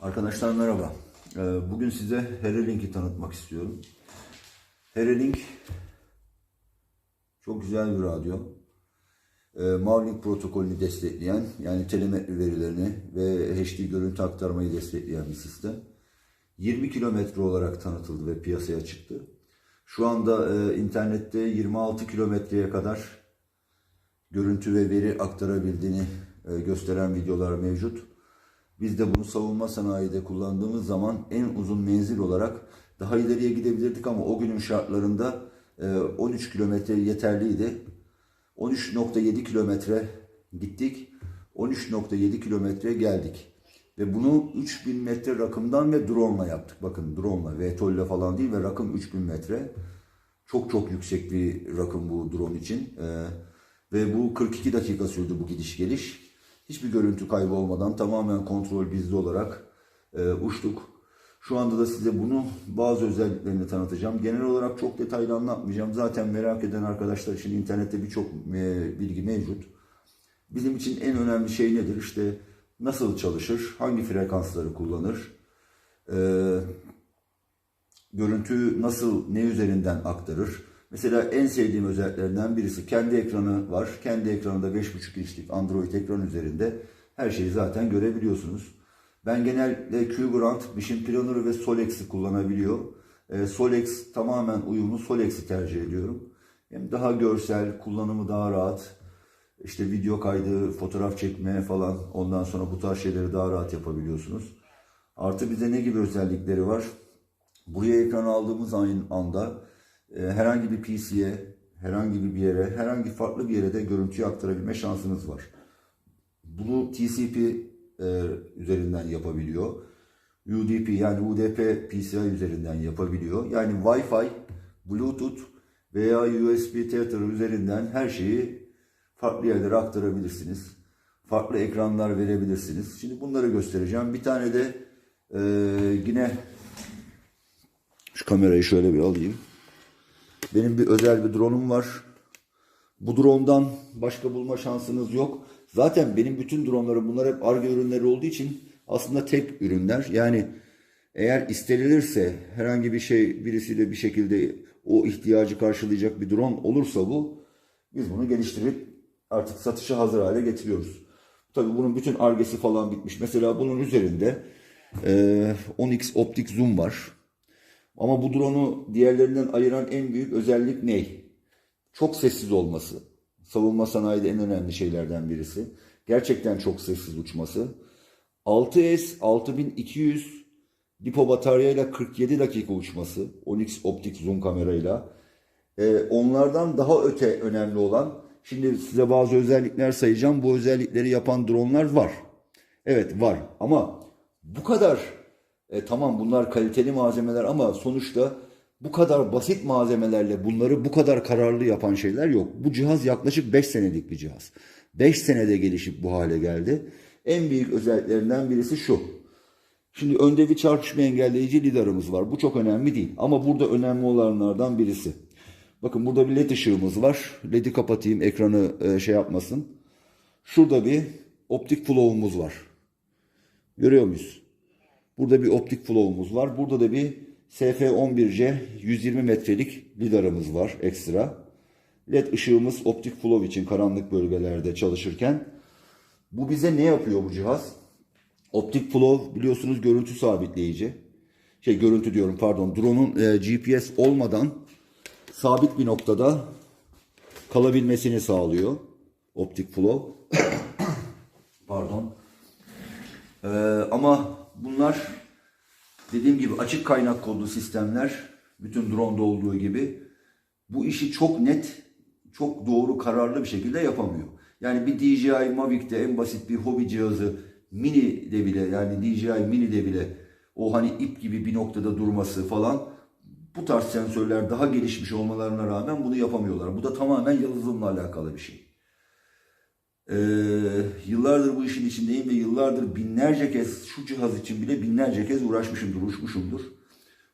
Arkadaşlar merhaba. Ee, Bugün size Herelink'i tanıtmak istiyorum. Herelink çok güzel bir radyo. Ee, Mavlink protokolünü destekleyen, yani telemetri verilerini ve HD görüntü aktarmayı destekleyen bir sistem. 20 kilometre olarak tanıtıldı ve piyasaya çıktı. Şu anda e, internette 26 kilometreye kadar görüntü ve veri aktarabildiğini e, gösteren videolar mevcut. Biz de bunu savunma sanayide kullandığımız zaman en uzun menzil olarak daha ileriye gidebilirdik ama o günün şartlarında e, 13 kilometre yeterliydi. 13.7 kilometre gittik. 13.7 kilometre geldik. Ve bunu 3000 metre rakımdan ve drone ile yaptık. Bakın drone ile, VTOL ile falan değil ve rakım 3000 metre. Çok çok yüksek bir rakım bu drone için. Ee, ve bu 42 dakika sürdü bu gidiş geliş. Hiçbir görüntü kaybı olmadan tamamen kontrol bizde olarak e, uçtuk. Şu anda da size bunu bazı özelliklerini tanıtacağım. Genel olarak çok detaylı anlatmayacağım. Zaten merak eden arkadaşlar için internette birçok e, bilgi mevcut. Bizim için en önemli şey nedir? İşte nasıl çalışır, hangi frekansları kullanır, ee, görüntü nasıl, ne üzerinden aktarır. Mesela en sevdiğim özelliklerinden birisi kendi ekranı var. Kendi ekranında 5.5 inçlik Android ekran üzerinde her şeyi zaten görebiliyorsunuz. Ben genelde QGrant, Mission Planner ve Solex'i kullanabiliyor. Ee, Solex tamamen uyumlu Solex'i tercih ediyorum. Hem daha görsel, kullanımı daha rahat. İşte video kaydı, fotoğraf çekme falan ondan sonra bu tarz şeyleri daha rahat yapabiliyorsunuz. Artı bize ne gibi özellikleri var? Buraya ekran aldığımız aynı anda e, herhangi bir PC'ye, herhangi bir yere, herhangi farklı bir yere de görüntüyü aktarabilme şansınız var. Bunu TCP e, üzerinden yapabiliyor. UDP yani UDP PCI üzerinden yapabiliyor. Yani Wi-Fi, Bluetooth veya USB Tether üzerinden her şeyi farklı yerlere aktarabilirsiniz. Farklı ekranlar verebilirsiniz. Şimdi bunları göstereceğim. Bir tane de e, yine şu kamerayı şöyle bir alayım. Benim bir özel bir drone'um var. Bu drone'dan başka bulma şansınız yok. Zaten benim bütün drone'larım bunlar hep Arge ürünleri olduğu için aslında tek ürünler. Yani eğer istenilirse herhangi bir şey birisiyle bir şekilde o ihtiyacı karşılayacak bir drone olursa bu biz bunu geliştirip artık satışa hazır hale getiriyoruz. Tabii bunun bütün argesi falan bitmiş. Mesela bunun üzerinde e, 10x optik zoom var. Ama bu drone'u diğerlerinden ayıran en büyük özellik ne? Çok sessiz olması. Savunma sanayide en önemli şeylerden birisi. Gerçekten çok sessiz uçması. 6S 6200 lipo bataryayla 47 dakika uçması. 10x optik zoom kamerayla. Ee, onlardan daha öte önemli olan, şimdi size bazı özellikler sayacağım. Bu özellikleri yapan dronlar var. Evet var ama bu kadar e, tamam bunlar kaliteli malzemeler ama sonuçta bu kadar basit malzemelerle bunları bu kadar kararlı yapan şeyler yok. Bu cihaz yaklaşık 5 senelik bir cihaz. 5 senede gelişip bu hale geldi. En büyük özelliklerinden birisi şu. Şimdi önde bir çarpışma engelleyici lidarımız var. Bu çok önemli değil. Ama burada önemli olanlardan birisi. Bakın burada bir led ışığımız var. Led'i kapatayım ekranı e, şey yapmasın. Şurada bir optik flow'umuz var. Görüyor muyuz? Burada bir optik flow'umuz var. Burada da bir SF11C 120 metrelik lidarımız var ekstra. LED ışığımız optik flow için karanlık bölgelerde çalışırken. Bu bize ne yapıyor bu cihaz? Optik flow biliyorsunuz görüntü sabitleyici. Şey görüntü diyorum pardon. Drone'un e, GPS olmadan sabit bir noktada kalabilmesini sağlıyor. Optik flow. pardon. Ee, ama bunlar dediğim gibi açık kaynak kodlu sistemler bütün drone'da olduğu gibi bu işi çok net, çok doğru, kararlı bir şekilde yapamıyor. Yani bir DJI Mavic'te en basit bir hobi cihazı mini de bile yani DJI mini de bile o hani ip gibi bir noktada durması falan bu tarz sensörler daha gelişmiş olmalarına rağmen bunu yapamıyorlar. Bu da tamamen yazılımla alakalı bir şey. Ee, yıllardır bu işin içindeyim ve yıllardır binlerce kez şu cihaz için bile binlerce kez uğraşmışımdır, uçmuşumdur.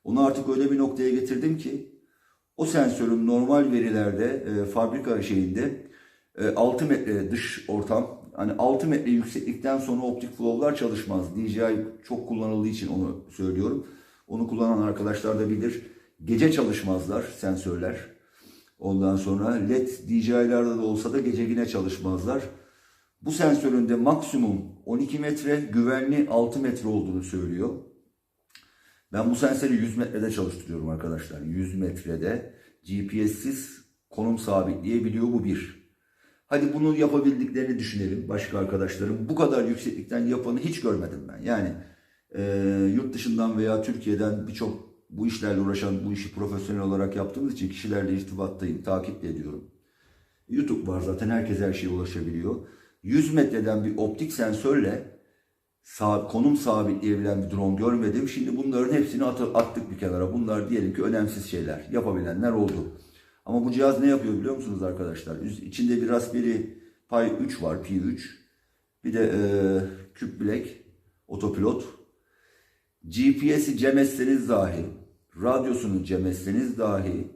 Onu artık öyle bir noktaya getirdim ki o sensörün normal verilerde e, fabrika şeyinde e, 6 metre dış ortam hani 6 metre yükseklikten sonra optik flow'lar çalışmaz. DJI çok kullanıldığı için onu söylüyorum. Onu kullanan arkadaşlar da bilir. Gece çalışmazlar sensörler. Ondan sonra LED DJI'larda da olsa da gece yine çalışmazlar. Bu sensörün de maksimum 12 metre, güvenli 6 metre olduğunu söylüyor. Ben bu sensörü 100 metrede çalıştırıyorum arkadaşlar. 100 metrede GPS'siz konum sabitleyebiliyor bu bir. Hadi bunu yapabildiklerini düşünelim başka arkadaşlarım. Bu kadar yükseklikten yapanı hiç görmedim ben. Yani e, yurt dışından veya Türkiye'den birçok bu işlerle uğraşan, bu işi profesyonel olarak yaptığımız için kişilerle irtibattayım, takip ediyorum. YouTube var zaten herkes her şeye ulaşabiliyor. 100 metreden bir optik sensörle sağ, konum sabitleyebilen bir drone görmedim. Şimdi bunların hepsini at, attık bir kenara. Bunlar diyelim ki önemsiz şeyler. Yapabilenler oldu. Ama bu cihaz ne yapıyor biliyor musunuz arkadaşlar? İçinde bir Raspberry Pi 3 var, Pi 3. Bir de e, Cube Black otopilot. GPS'i cem etseniz dahi, radyosunu cem etseniz dahi,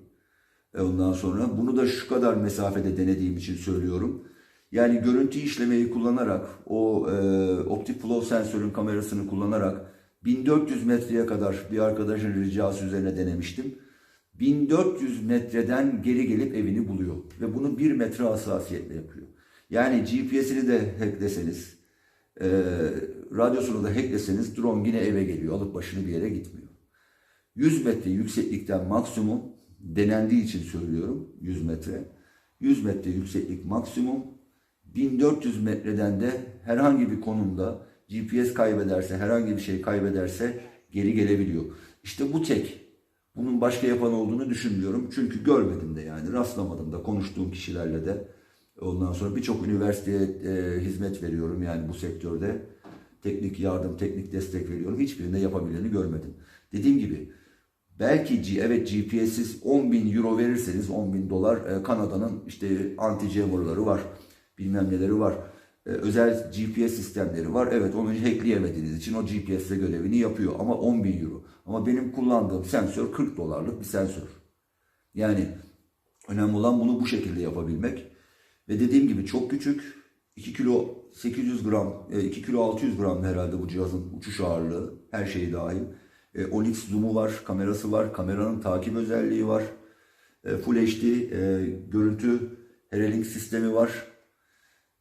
e ondan sonra bunu da şu kadar mesafede denediğim için söylüyorum. Yani görüntü işlemeyi kullanarak, o e, optik flow sensörün kamerasını kullanarak 1400 metreye kadar bir arkadaşın ricası üzerine denemiştim. 1400 metreden geri gelip evini buluyor. Ve bunu 1 metre hassasiyetle yapıyor. Yani GPS'ini de hackleseniz, e, radyosunu da hackleseniz drone yine eve geliyor. Alıp başını bir yere gitmiyor. 100 metre yükseklikten maksimum denendiği için söylüyorum 100 metre. 100 metre yükseklik maksimum 1400 metreden de herhangi bir konumda GPS kaybederse, herhangi bir şey kaybederse geri gelebiliyor. İşte bu tek. Bunun başka yapan olduğunu düşünmüyorum. Çünkü görmedim de yani rastlamadım da konuştuğum kişilerle de. Ondan sonra birçok üniversiteye e, hizmet veriyorum yani bu sektörde. Teknik yardım, teknik destek veriyorum. Hiçbirinde yapabileni görmedim. Dediğim gibi belki evet GPS'siz 10 bin euro verirseniz 10 bin dolar e, Kanada'nın işte anti-jammer'ları var. Bilmem neleri var. E, özel GPS sistemleri var. Evet onu hackleyemediğiniz için o GPS'le görevini yapıyor. Ama 10 bin euro. Ama benim kullandığım sensör 40 dolarlık bir sensör. Yani önemli olan bunu bu şekilde yapabilmek. Ve dediğim gibi çok küçük. 2 kilo 800 gram, e, 2 kilo 600 gram herhalde bu cihazın uçuş ağırlığı. Her şeyi dahil. E, Onyx zoom'u var, kamerası var, kameranın takip özelliği var. E, Full HD e, görüntü Herelink sistemi var.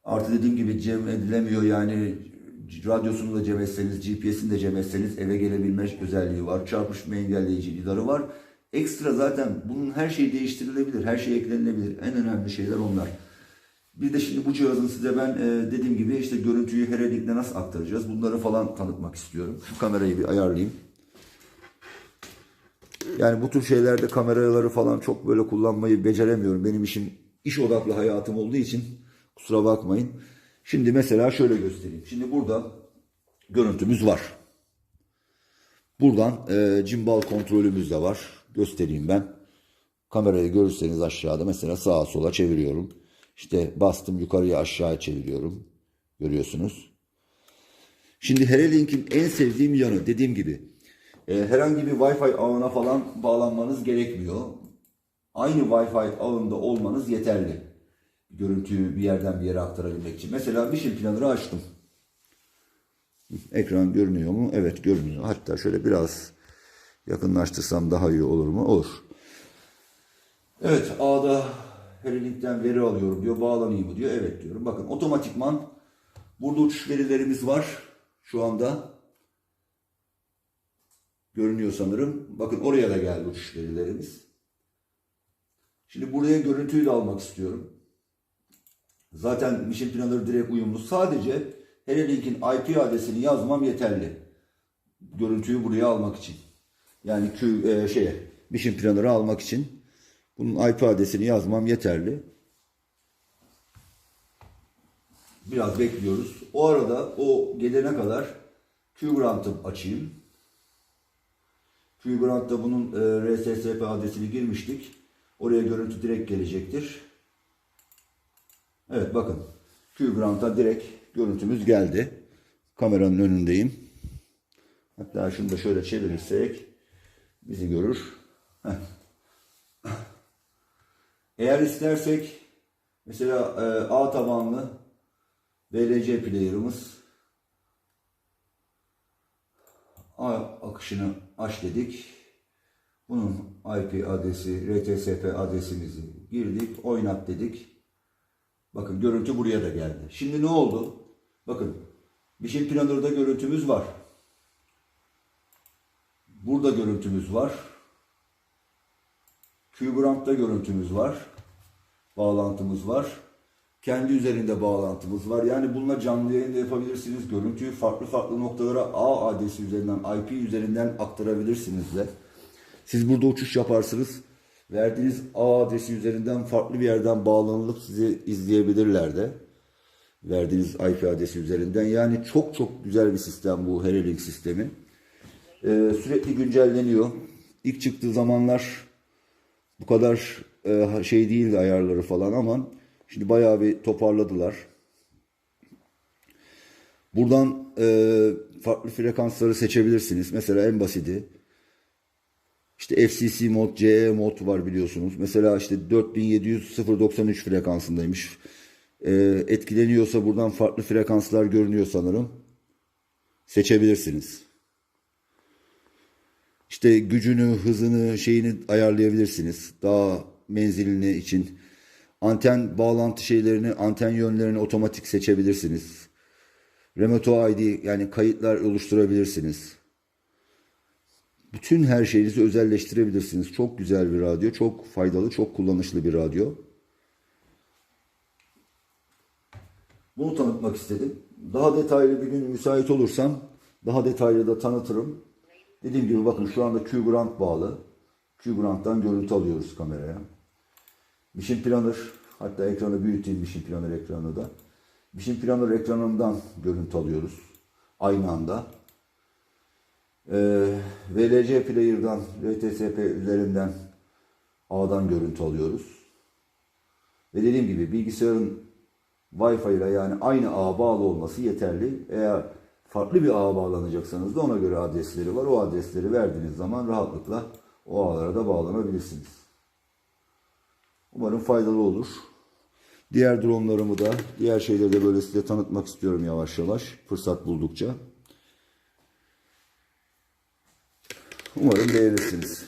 Artı dediğim gibi cem edilemiyor yani radyosunu da cem etseniz, GPS'ini de cem etseniz eve gelebilme özelliği var. Çarpışma engelleyici lidarı var. Ekstra zaten bunun her şeyi değiştirilebilir, her şey eklenilebilir. En önemli şeyler onlar. Bir de şimdi bu cihazın size ben e, dediğim gibi işte görüntüyü Herelink'le nasıl aktaracağız bunları falan tanıtmak istiyorum. Şu kamerayı bir ayarlayayım. Yani bu tür şeylerde kameraları falan çok böyle kullanmayı beceremiyorum. Benim işim iş odaklı hayatım olduğu için kusura bakmayın. Şimdi mesela şöyle göstereyim. Şimdi burada görüntümüz var. Buradan e, cimbal kontrolümüz de var. Göstereyim ben. Kamerayı görürseniz aşağıda mesela sağa sola çeviriyorum. İşte bastım yukarıya aşağıya çeviriyorum. Görüyorsunuz. Şimdi Herelink'in en sevdiğim yanı dediğim gibi e, herhangi bir Wi-Fi ağına falan bağlanmanız gerekmiyor. Aynı Wi-Fi ağında olmanız yeterli. Görüntüyü bir yerden bir yere aktarabilmek için. Mesela Mission Planner'ı açtım. Ekran görünüyor mu? Evet görünüyor. Hatta şöyle biraz yakınlaştırsam daha iyi olur mu? Olur. Evet ağda Herelink'ten veri alıyorum diyor. Bağlanayım mı diyor. Evet diyorum. Bakın otomatikman burada uçuş verilerimiz var. Şu anda görünüyor sanırım. Bakın oraya da geldi uçuş verilerimiz. Şimdi buraya görüntüyü de almak istiyorum. Zaten Mission Planner direkt uyumlu. Sadece Herelink'in IP adresini yazmam yeterli. Görüntüyü buraya almak için. Yani Q, e, şeye, Mission Planner'ı almak için bunun IP adresini yazmam yeterli. Biraz bekliyoruz. O arada o gelene kadar QGrant'ı açayım. QGrant'ta bunun e, RSSP adresini girmiştik. Oraya görüntü direkt gelecektir. Evet bakın. QGrant'a direkt görüntümüz geldi. Kameranın önündeyim. Hatta şunu da şöyle çevirirsek bizi görür. Eğer istersek mesela e, A tabanlı VLC player'ımız A- akışını aç dedik. Bunun IP adresi, RTSP adresimizi girdik, oynat dedik. Bakın görüntü buraya da geldi. Şimdi ne oldu? Bakın Vision Planner'da görüntümüz var. Burada görüntümüz var. QGrant'ta görüntümüz var. Bağlantımız var. Kendi üzerinde bağlantımız var. Yani bununla canlı yayın da yapabilirsiniz. Görüntüyü farklı farklı noktalara A adresi üzerinden, IP üzerinden aktarabilirsiniz de. Siz burada uçuş yaparsınız. Verdiğiniz A adresi üzerinden farklı bir yerden bağlanılıp sizi izleyebilirler de. Verdiğiniz IP adresi üzerinden. Yani çok çok güzel bir sistem bu Herelink sistemi. Ee, sürekli güncelleniyor. İlk çıktığı zamanlar bu kadar e, şey değildi ayarları falan ama şimdi bayağı bir toparladılar. Buradan e, farklı frekansları seçebilirsiniz. Mesela en basiti işte FCC mod, CE mod var biliyorsunuz. Mesela işte 4700 093 frekansındaymış. E, etkileniyorsa buradan farklı frekanslar görünüyor sanırım. Seçebilirsiniz. İşte gücünü, hızını, şeyini ayarlayabilirsiniz. Daha menzilini için. Anten bağlantı şeylerini, anten yönlerini otomatik seçebilirsiniz. Remote ID yani kayıtlar oluşturabilirsiniz. Bütün her şeyinizi özelleştirebilirsiniz. Çok güzel bir radyo, çok faydalı, çok kullanışlı bir radyo. Bunu tanıtmak istedim. Daha detaylı bir gün müsait olursam daha detaylı da tanıtırım. Dediğim gibi bakın şu anda QGrant bağlı. QGrant'tan görüntü alıyoruz kameraya. Mission Planner, hatta ekranı büyüteyim Mission Planner ekranı da. Mission Planner ekranından görüntü alıyoruz. Aynı anda. Ee, VLC Player'dan, RTSP üzerinden A'dan görüntü alıyoruz. Ve dediğim gibi bilgisayarın Wi-Fi ile yani aynı ağa bağlı olması yeterli. Eğer farklı bir ağa bağlanacaksanız da ona göre adresleri var. O adresleri verdiğiniz zaman rahatlıkla o ağlara da bağlanabilirsiniz. Umarım faydalı olur. Diğer dronlarımı da, diğer şeyleri de böyle size tanıtmak istiyorum yavaş yavaş. Fırsat buldukça. Umarım beğenirsiniz.